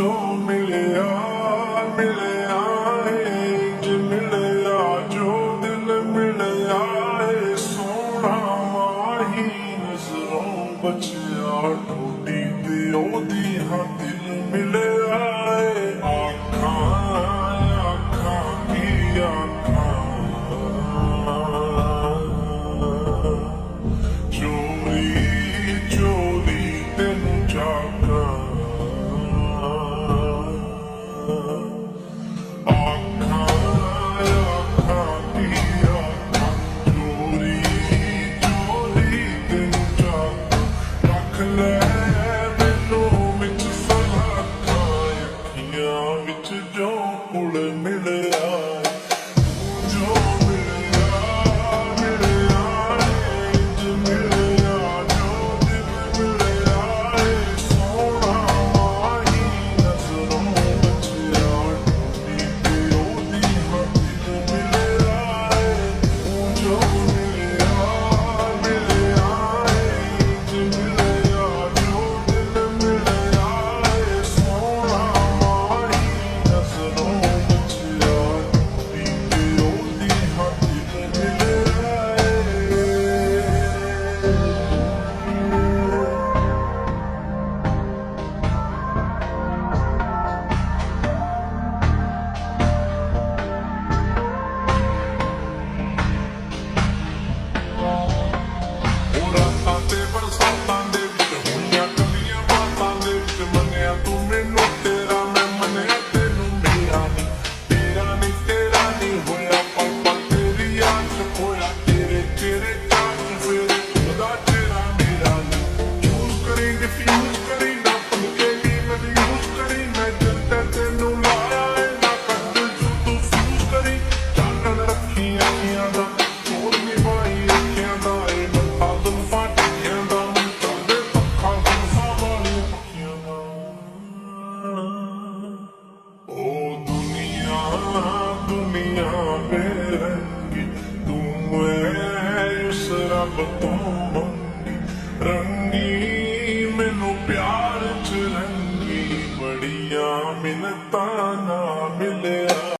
ਜੋ ਮਿਲਿਆ ਮਿਲਿਆ ਏ ਜੇ ਮਿਲਿਆ ਜੋ ਦਿਲ ਮਿਲਿਆ ਏ ਸੋਹਣਾ ਮਾਹੀ ਨਜ਼ਰੋਂ ਬਚਿਆ ਢੋ Mulan. ਰੱਬ ਤੋਂ ਮੰਗੀ ਰੰਗੀ ਮੈਨੂੰ ਪਿਆਰ ਚ ਰੰਗੀ ਬੜੀਆਂ ਮਿੰਤਾਂ ਨਾ